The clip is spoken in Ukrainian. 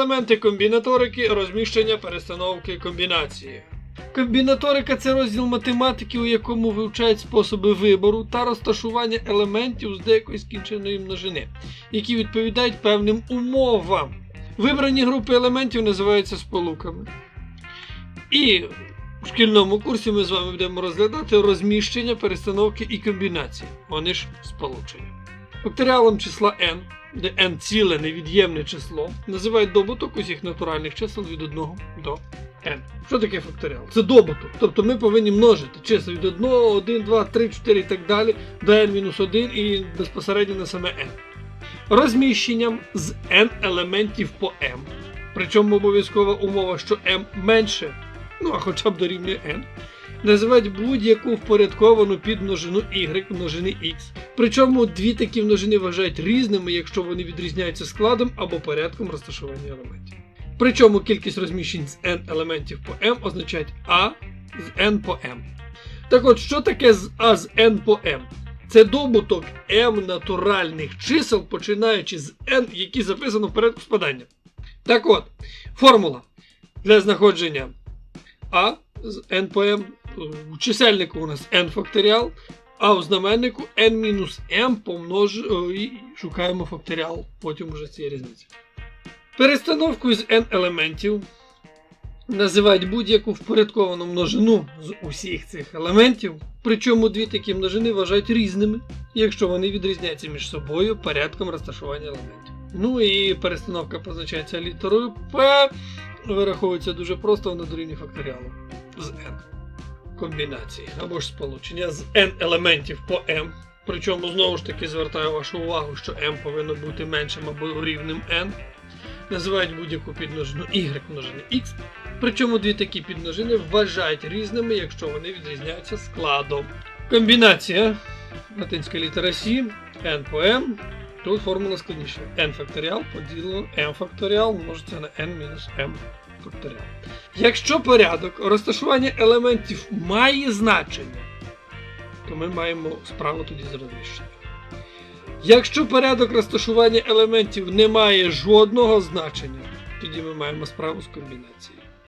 Елементи комбінаторики, розміщення, перестановки, комбінації. Комбінаторика це розділ математики, у якому вивчають способи вибору та розташування елементів з деякої скінченої множини, які відповідають певним умовам. Вибрані групи елементів називаються сполуками. І в шкільному курсі ми з вами будемо розглядати розміщення, перестановки і комбінації. Вони ж сполучення. Факторіалом числа n, де n ціле невід'ємне число, називають добуток усіх натуральних чисел від 1 до n. Що таке факторіал? Це добуток. Тобто ми повинні множити числа від 1, 1, 2, 3, 4 і так далі до n-1 і безпосередньо на саме n. Розміщенням з n елементів по m. Причому обов'язкова умова, що m менше, ну а хоча б дорівнює n, називають будь-яку впорядковану підмножину y множини x. Причому дві такі множини вважають різними, якщо вони відрізняються складом або порядком розташування елементів. Причому кількість розміщень з n елементів по m означають a з n по m. Так от, що таке з a з n по m? Це добуток m натуральних чисел, починаючи з n, які записано в порядку спадання. Так от, формула для знаходження a з n. У чисельнику у нас n факторіал, а у знаменнику n-m помнож... і шукаємо факторіал потім уже цієї різниці. Перестановкою з n елементів називають будь-яку впорядковану множину з усіх цих елементів, причому дві такі множини вважають різними, якщо вони відрізняються між собою порядком розташування елементів. Ну і перестановка позначається літерою P, вираховується дуже просто вона дорівнює факторіалу з n комбінації або ж сполучення з n елементів по m. Причому знову ж таки звертаю вашу увагу, що m повинно бути меншим або рівним n. Називають будь-яку підмножину y множини x. Причому дві такі підмножини вважають різними, якщо вони відрізняються складом. Комбінація латинська літера C, n по m. Тут формула складніша. n факторіал поділено m факторіал множиться на n мінус m факторіал. Якщо порядок розташування елементів має значення, то ми маємо справу тоді з розміщенням. Якщо порядок розташування елементів не має жодного значення, тоді ми маємо справу з комбінацією.